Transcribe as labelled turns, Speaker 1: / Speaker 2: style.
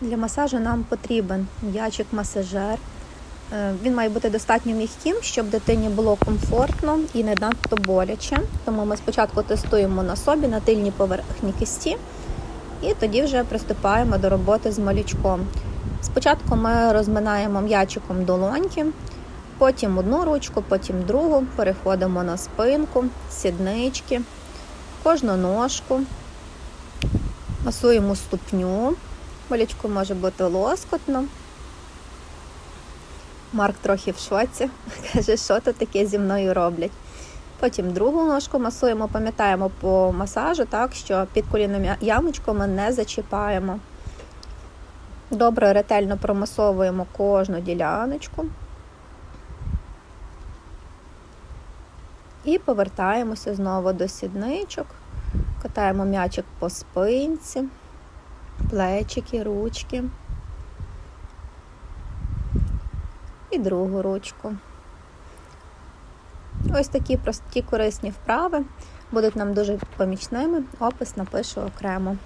Speaker 1: Для масажу нам потрібен м'ячик-масажер. Е, Він має бути достатньо м'яким, щоб дитині було комфортно і не надто боляче. Тому ми спочатку тестуємо на собі на тильній поверхні кисті, і тоді вже приступаємо до роботи з малючком. Спочатку ми розминаємо м'ячиком долоньки, потім одну ручку, потім другу, переходимо на спинку, сіднички, кожну ножку, масуємо ступню. Малючку може бути лоскотно. Марк трохи в шоці, каже, що то таке зі мною роблять. Потім другу ножку масуємо, пам'ятаємо по масажу, так, що під колінним я- ямочку ми не зачіпаємо. Добре, ретельно промасовуємо кожну діляночку. І повертаємося знову до сідничок, катаємо м'ячик по спинці, плечики, ручки. І другу ручку. Ось такі прості корисні вправи будуть нам дуже помічними. Опис напишу окремо.